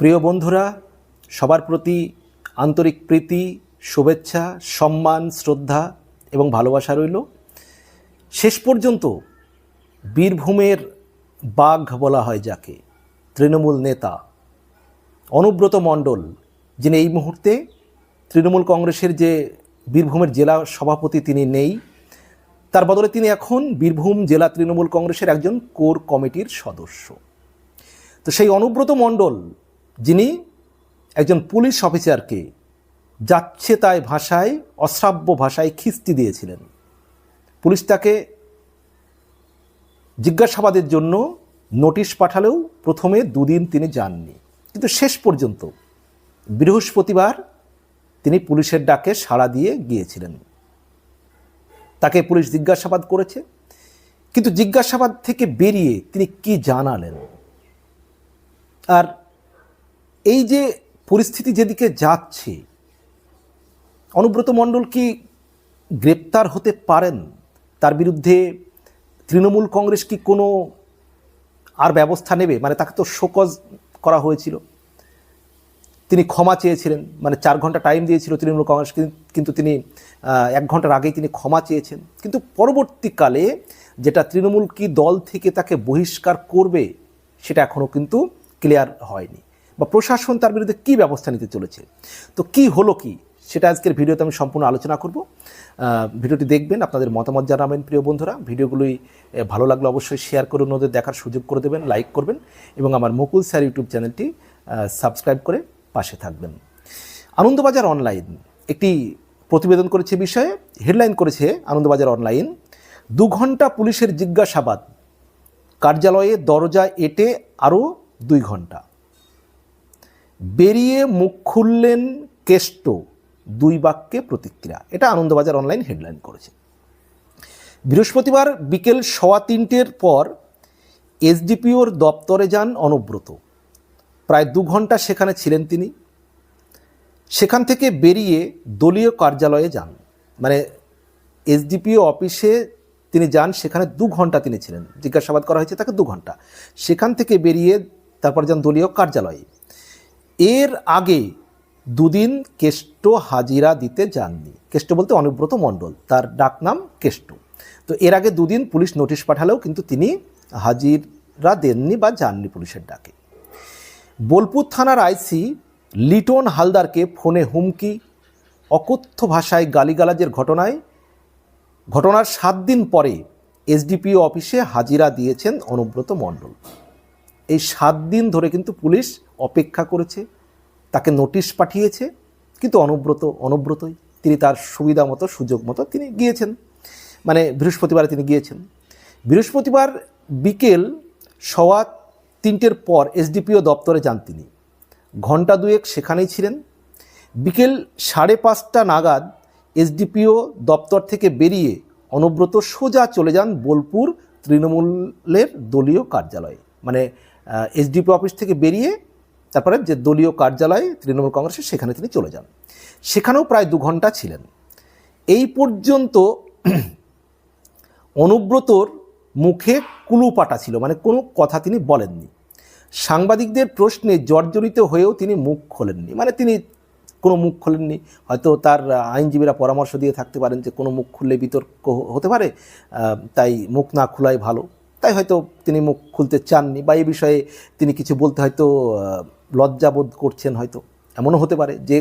প্রিয় বন্ধুরা, সবার প্রতি আন্তরিক প্রীতি, শুভেচ্ছা, সম্মান, শ্রদ্ধা এবং ভালোবাসা রইল। শেষ পর্যন্ত বীরভূমের বাঘ বলা হয় যাকে, তৃণমূল নেতা অনুব্রত মণ্ডল, যিনি এই মুহূর্তে তৃণমূল কংগ্রেসের যে বীরভূমের জেলা সভাপতি তিনি নেই, তার বদলে তিনি এখন বীরভূম জেলা তৃণমূল কংগ্রেসের একজন কোর কমিটির সদস্য। তো সেই অনুব্রত মণ্ডল যিনি একজন পুলিশ অফিসারকে যাচ্ছে তাই ভাষায়, অশ্রাব্য ভাষায় খিস্তি দিয়েছিলেন। পুলিশ তাকে জিজ্ঞাসাবাদের জন্য নোটিশ পাঠালেও প্রথমে দুদিন তিনি যাননি। কিন্তু শেষ পর্যন্ত বৃহস্পতিবার তিনি পুলিশের ডাকে সাড়া দিয়ে গিয়েছিলেন। তাকে পুলিশ জিজ্ঞাসাবাদ করেছে। কিন্তু জিজ্ঞাসাবাদ থেকে বেরিয়ে তিনি কি জানালেন? আর এই যে পরিস্থিতি যেদিকে যাচ্ছে, অনুব্রত মণ্ডল কি গ্রেপ্তার হতে পারেন? তার বিরুদ্ধে তৃণমূল কংগ্রেস কি কোনো আর ব্যবস্থা নেবে? মানে তাকে তো শোকজ করা হয়েছিল। তিনি ক্ষমা চেয়েছিলেন মানে চার ঘণ্টা টাইম দিয়েছিল তৃণমূল কংগ্রেস কিন্তু তিনি এক ঘণ্টার আগেই তিনি ক্ষমা চেয়েছেন। কিন্তু পরবর্তীকালে যেটা তৃণমূল কি দল থেকে তাকে বহিষ্কার করবে, সেটা এখনও কিন্তু ক্লিয়ার হয়নি। বা প্রশাসন তার বিরুদ্ধে কী ব্যবস্থা নিতে চলেছে? তো কি হলো কি? সেটা আজকের ভিডিওতে আমি সম্পূর্ণ আলোচনা করব। ভিডিওটি দেখবেন, আপনাদের মতামত জানাবেন প্রিয় বন্ধুরা। ভিডিওগুলোই ভালো লাগলে অবশ্যই শেয়ার করে অন্যদের দেখার সুযোগ করে দেবেন, লাইক করবেন এবং আমার মুকুল স্যার ইউটিউব চ্যানেলটি সাবস্ক্রাইব করে পাশে থাকবেন। আনন্দবাজার অনলাইন একটি প্রতিবেদন করেছে বিষয়ে, হেডলাইন করেছে আনন্দবাজার অনলাইন, দু ঘণ্টা পুলিশের জিজ্ঞাসাবাদ। কার্যালয়ে দরজা এটে আরও দুই ঘণ্টা। বেরিয়ে মুখ খুললেন কেষ্ট। দুই বাক্যে প্রতিক্রিয়া। এটা আনন্দবাজার অনলাইন হেডলাইন করেছে। বৃহস্পতিবার বিকেল সোয়া তিনটের পর এসডিপিওর দপ্তরে যান অনুব্রত। প্রায় দু ঘণ্টা সেখানে ছিলেন তিনি। সেখান থেকে বেরিয়ে দলীয় কার্যালয়ে যান। মানে এসডিপিও অফিসে তিনি যান, সেখানে দু ঘণ্টা তিনি ছিলেন। জিজ্ঞাসাবাদ করা হয়েছে তাকে দু ঘণ্টা। সেখান থেকে বেরিয়ে তারপর যান দলীয় কার্যালয়ে। এর আগে দুদিন কেষ্ট হাজিরা দিতে যাননি। কেষ্ট বলতে অনুব্রত মণ্ডল, তার ডাকনাম কেষ্ট। তো এর আগে দুদিন পুলিশ নোটিশ পাঠালেও কিন্তু তিনি হাজিরা দেননি বা যাননি পুলিশের ডাকে। বোলপুর থানার আইসি লিটন হালদারকে ফোনে হুমকি, অকথ্য ভাষায় গালিগালাজের ঘটনায়, ঘটনার সাত দিন পরে এসডিপিও অফিসে হাজিরা দিয়েছেন অনুব্রত মণ্ডল। এই সাত দিন ধরে কিন্তু পুলিশ অপেক্ষা করেছে, তাকে নোটিশ পাঠিয়েছে, কিন্তু অনুব্রত, অনুব্রতই তিনি তার সুবিধা মতো, সুযোগ মতো তিনি গিয়েছেন। মানে বৃহস্পতিবারে তিনি গিয়েছেন। বৃহস্পতিবার বিকেল সওয়া তিনটের পর এসডিপিও দপ্তরে যান তিনি। ঘণ্টা দুয়েক সেখানেই ছিলেন। বিকেল সাড়ে পাঁচটা নাগাদ এসডিপিও দপ্তর থেকে বেরিয়ে অনুব্রত সোজা চলে যান বোলপুর তৃণমূলের দলীয় কার্যালয়ে। মানে এসডিপিও অফিস থেকে বেরিয়ে তারপরে যে দলীয় কার্যালয় তৃণমূল কংগ্রেসের, সেখানে তিনি চলে যান। সেখানেও প্রায় দু ঘণ্টা ছিলেন। এই পর্যন্ত অনুব্রতর মুখে কুলুপাটা ছিল মানে কোনো কথা তিনি বলেননি। সাংবাদিকদের প্রশ্নে জর্জরিত হয়েও তিনি মুখ খোলেননি। মানে তিনি কোনো মুখ খোলেননি। হয়তো তার আইনজীবীরা পরামর্শ দিয়ে থাকতে পারেন যে কোনো মুখ খুললে বিতর্ক হতে পারে। তাই মুখ না খোলাই ভালো। তাই হয়তো তিনি মুখ খুলতে চাননি বা এই বিষয়ে তিনি কিছু বলতে হয়তো লজ্জাবোধ করছেন হয়তো। এমনও হতে পারে যে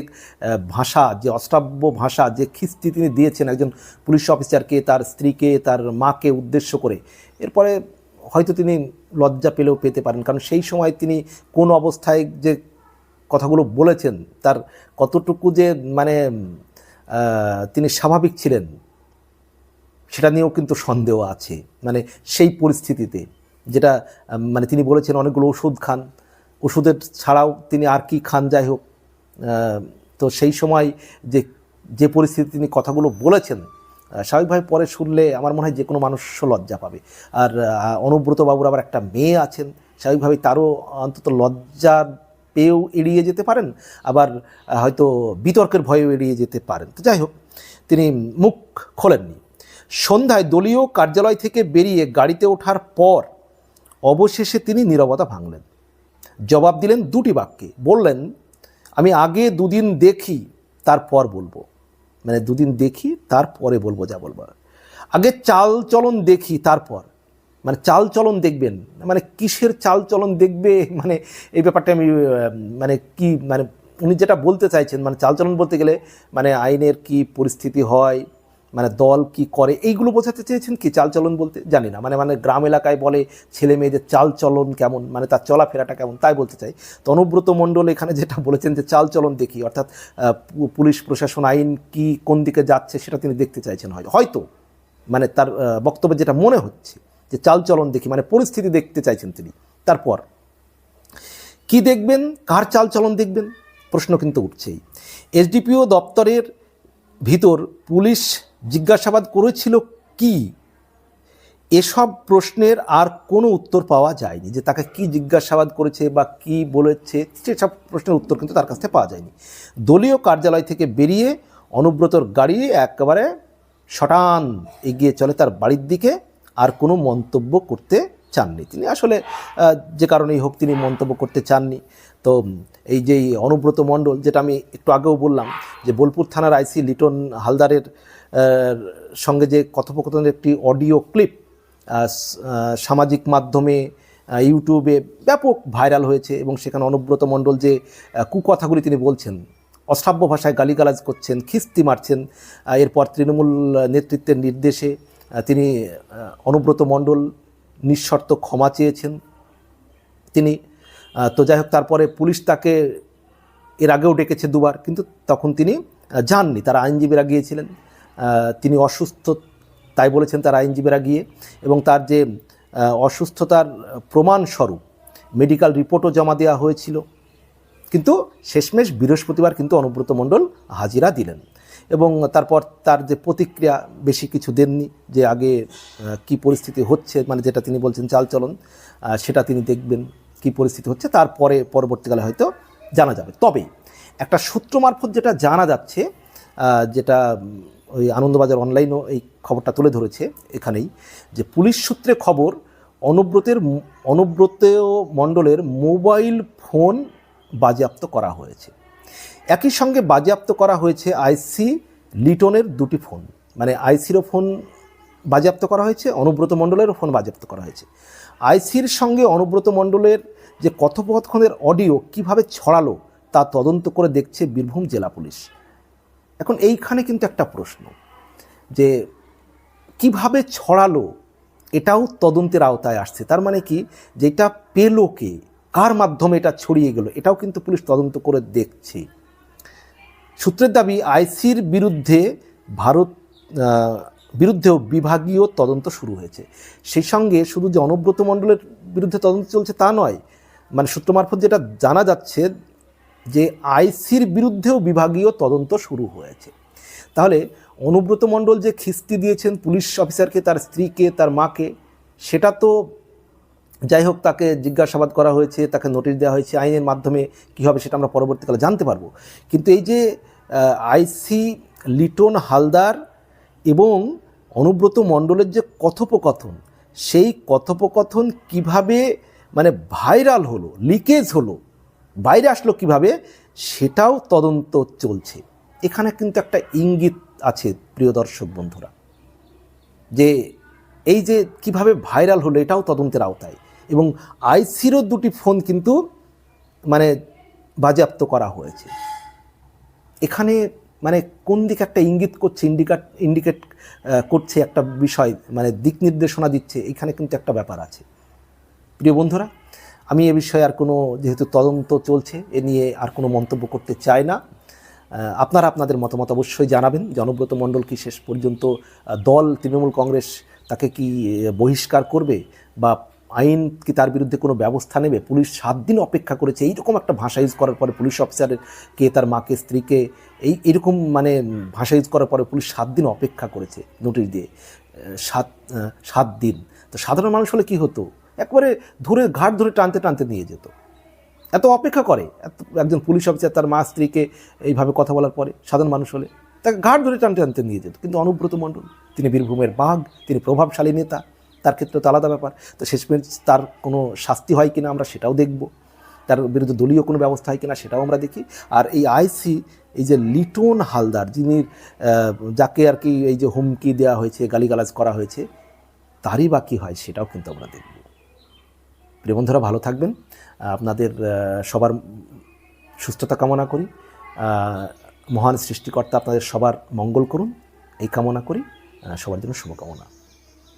ভাষা, যে অষ্টাব্য ভাষা, যে খিস্তি তিনি দিয়েছেন একজন পুলিশ অফিসারকে, তার স্ত্রীকে, তার মাকে উদ্দেশ্য করে। এরপরে হয়তো তিনি লজ্জা পেলেও পেতে পারেন। কারণ সেই সময় তিনি কোন অবস্থায় যে কথাগুলো বলেছেন, তার কতটুকু যে মানে তিনি স্বাভাবিক ছিলেন সেটা নিয়েও কিন্তু সন্দেহ আছে। মানে সেই পরিস্থিতিতে যেটা মানে তিনি বলেছেন অনেকগুলো ওষুধ খান। ওষুধের ছাড়াও তিনি আর কি খান যাই হোক। তো সেই সময় যে যে পরিস্থিতি তিনি কথাগুলো বলেছেন স্বাভাবিকভাবে পরে শুনলে আমার মনে হয় যে কোনো মানুষ লজ্জা পাবে। আর আহ, অনুব্রত বাবুর আবার একটা মেয়ে আছেন স্বাভাবিকভাবে তারও অন্তত লজ্জা পেয়েও এড়িয়ে যেতে পারেন আবার হয়তো বিতর্কের ভয়েও এড়িয়ে যেতে পারেন। তো যাই হোক তিনি মুখ খোলেননি। সন্ধ্যায় দলীয় কার্যালয় থেকে বেরিয়ে গাড়িতে ওঠার পর অবশেষে তিনি নীরবতা ভাঙলেন। জবাব দিলেন দুটি বাক্যে। বললেন, আমি আগে দুদিন দেখি, তারপর বলব। মানে দুদিন দেখি, তারপরে বলব যা বলবার আগে চাল চলন দেখি, তারপর। মানে চাল চলন দেখবেন। মানে কিসের চাল চলন দেখবে? মানে এই ব্যাপারটা আমি মানে কি মানে উনি যেটা বলতে চাইছেন মানে চাল চলন বলতে গেলে মানে আইনের কি পরিস্থিতি হয় মানে দল কি করে? এইগুলো বোঝাতে চেয়েছেন কি চালচলন বলতে? জানি না। মানে মানে গ্রাম এলাকায় বলে ছেলে মেয়েদের চালচলন কেমন? মানে তার চলাফেরাটা কেমন? তাই বলতে চাই। তো অনুব্রত মণ্ডল এখানে যেটা বলেছেন যে চালচলন দেখি, অর্থাৎ পুলিশ প্রশাসন আইন কি কোন দিকে যাচ্ছে সেটা তিনি দেখতে চাইছেন হয়তো। হয়তো মানে তার বক্তব্যে যেটা মনে হচ্ছে যে চালচলন দেখি মানে পরিস্থিতি দেখতে চাইছেন তিনি। তারপর, কি দেখবেন? কার চালচলন দেখবেন? প্রশ্ন কিন্তু উঠছেই। এসডিপিও দপ্তরের ভিতর পুলিশ জিজ্ঞাসাবাদ করেছিল কি? এসব প্রশ্নের আর কোনো উত্তর পাওয়া যায়নি যে তাকে কি জিজ্ঞাসাবাদ করেছে বা কি বলেছে, সেসব প্রশ্নের উত্তর কিন্তু তার কাছ থেকে পাওয়া যায়নি। দলীয় কার্যালয় থেকে বেরিয়ে অনুব্রতর গাড়ি একেবারে শটান এগিয়ে চলে তার বাড়ির দিকে, আর কোনো মন্তব্য করতে চাননি তিনি। আসলে যে কারণেই হোক তিনি মন্তব্য করতে চাননি। তো এই যে অনুব্রত মণ্ডল, যেটা আমি একটু আগেও বললাম, যে বোলপুর থানার আইসি লিটন হালদারের সঙ্গে যে কথোপকথনের একটি অডিও ক্লিপ সামাজিক মাধ্যমে ইউটিউবে ব্যাপক ভাইরাল হয়েছে এবং সেখানে অনুব্রত মণ্ডল যে কুকথাগুলি তিনি বলছেন, অশ্রাব্য ভাষায় গালিগালাজ করছেন, খিস্তি মারছেন এরপর তৃণমূল নেতৃত্বের নির্দেশে তিনি অনুব্রত মণ্ডল নিঃশর্ত ক্ষমা চেয়েছেন। তিনি তো যাই হোক, তারপরে পুলিশ তাকে এর আগেও ডেকেছে দুবার, কিন্তু তখন তিনি যাননি। তারা আইনজীবীরা গিয়েছিলেন। তিনি অসুস্থ, তাই বলেছেন তার আইনজীবীরা গিয়ে, এবং তার যে অসুস্থতার প্রমাণস্বরূপ মেডিকেল রিপোর্টও জমা দেওয়া হয়েছিল। কিন্তু শেষমেশ বৃহস্পতিবার কিন্তু অনুব্রত মণ্ডল হাজিরা দিলেন। এবং তারপর তার যে প্রতিক্রিয়া বেশি কিছু দেননি, যে আগে কি পরিস্থিতি হচ্ছে মানে যেটা তিনি বলছেন চালচলন সেটা তিনি দেখবেন কি পরিস্থিতি হচ্ছে, তারপরে পরবর্তীকালে হয়তো জানা যাবে। তবে একটা সূত্র মারফত যেটা জানা যাচ্ছে যেটা ওই আনন্দবাজার অনলাইনও এই খবরটা তুলে ধরেছে এখানেই যে পুলিশ সূত্রে খবর, অনুব্রতের অনুব্রত মণ্ডলের মোবাইল ফোন বাজেয়াপ্ত করা হয়েছে। একই সঙ্গে বাজেয়াপ্ত করা হয়েছে আইসি লিটনের দুটি ফোন। মানে আইসিরও ফোন বাজেয়াপ্ত করা হয়েছে, অনুব্রত মণ্ডলেরও ফোন বাজেয়াপ্ত করা হয়েছে। আইসির সঙ্গে অনুব্রত মণ্ডলের যে কথোপকথনের অডিও কীভাবে ছড়ালো, তা তদন্ত করে দেখছে বীরভূম জেলা পুলিশ। এখন এইখানে কিন্তু একটা প্রশ্ন যে কীভাবে ছড়ালো এটাও তদন্তের আওতায় আসছে। তার মানে কি? যেটা পেল কে? কার মাধ্যমে এটা ছড়িয়ে গেল? এটাও কিন্তু পুলিশ তদন্ত করে দেখছে। সূত্রের দাবি, আইসির বিরুদ্ধে ভারত বিরুদ্ধেও বিভাগীয় তদন্ত শুরু হয়েছে। সেই সঙ্গে শুধু যে অনুব্রত মণ্ডলের বিরুদ্ধে তদন্ত চলছে তা নয় মানে সূত্র মারফত যেটা জানা যাচ্ছে যে আইসির বিরুদ্ধেও বিভাগীয় তদন্ত শুরু হয়েছে। তাহলে অনুব্রত মণ্ডল যে খিস্তি দিয়েছেন পুলিশ অফিসারকে, তার স্ত্রীকে, তার মাকে, সেটা তো যাই হোক তাকে জিজ্ঞাসাবাদ করা হয়েছে, তাকে নোটিশ দেওয়া হয়েছে, আইনের মাধ্যমে কী হবে সেটা আমরা পরবর্তীকালে জানতে পারব। কিন্তু এই যে আইসি লিটন হালদার এবং অনুব্রত মণ্ডলের যে কথোপকথন, সেই কথোপকথন কীভাবে মানে ভাইরাল হলো, লিকেজ হলো বাইরে আসলো কীভাবে, সেটাও তদন্ত চলছে। এখানে কিন্তু একটা ইঙ্গিত আছে, প্রিয় দর্শক বন্ধুরা, যে এই যে কীভাবে ভাইরাল হলো, এটাও তদন্তের আওতায়। এবং আইসিরও দুটি ফোন কিন্তু মানে বাজেয়াপ্ত করা হয়েছে। এখানে মানে কোন দিকে একটা ইঙ্গিত করছে ইন্ডিকেট ইন্ডিকেট করছে একটা বিষয় মানে দিক নির্দেশনা দিচ্ছে, এখানে কিন্তু একটা ব্যাপার আছে। প্রিয় বন্ধুরা আমি এ বিষয়ে আর কোনো, যেহেতু তদন্ত চলছে, এ নিয়ে আর কোনো মন্তব্য করতে চাই না। আপনারা আপনাদের মতামত অবশ্যই জানাবেন। জনব্রত মণ্ডল কি শেষ পর্যন্ত দল, তৃণমূল কংগ্রেস তাকে কি বহিষ্কার করবে বা আইন কি তার বিরুদ্ধে কোনো ব্যবস্থা নেবে? পুলিশ সাত দিন অপেক্ষা করেছে। এইরকম একটা ভাষা ইউজ করার পরে পুলিশ অফিসারের কে, তার মাকে, স্ত্রীকে, এই, এরকম মানে ভাষা ইউজ করার পরে পুলিশ সাত দিন অপেক্ষা করেছে নোটিশ দিয়ে। সাত সাত দিন। তো সাধারণ মানুষ হলে কী হতো? একবারে ধরে ঘাট ধরে টানতে টানতে নিয়ে যেত। এত অপেক্ষা করে একজন পুলিশ অফিসার তার মা স্ত্রীকে এইভাবে কথা বলার পরে, সাধারণ মানুষ হলে তাকে ঘাট ধরে টানতে টানতে নিয়ে যেত। কিন্তু অনুব্রত মণ্ডল, তিনি বীরভূমের বাঘ, তিনি প্রভাবশালী নেতা, তার ক্ষেত্রে তো আলাদা ব্যাপার। তো শেষমেশ তার কোনো শাস্তি হয় কিনা আমরা সেটাও দেখব। তার বিরুদ্ধে দলীয় কোনো ব্যবস্থা হয় কিনা সেটাও আমরা দেখি। আর এই আইসি, এই যে লিটন হালদার, যিনি যাকে আর কি এই যে হুমকি দেওয়া হয়েছে, গালিগালাজ করা হয়েছে, তারই বাকি হয় সেটাও কিন্তু আমরা দেখব। প্রিয় বন্ধুরা, ভালো থাকবেন। আপনাদের সবার সুস্থতা কামনা করি। মহান সৃষ্টিকর্তা আপনাদের সবার মঙ্গল করুন। এই কামনা করি। সবার জন্য শুভকামনা।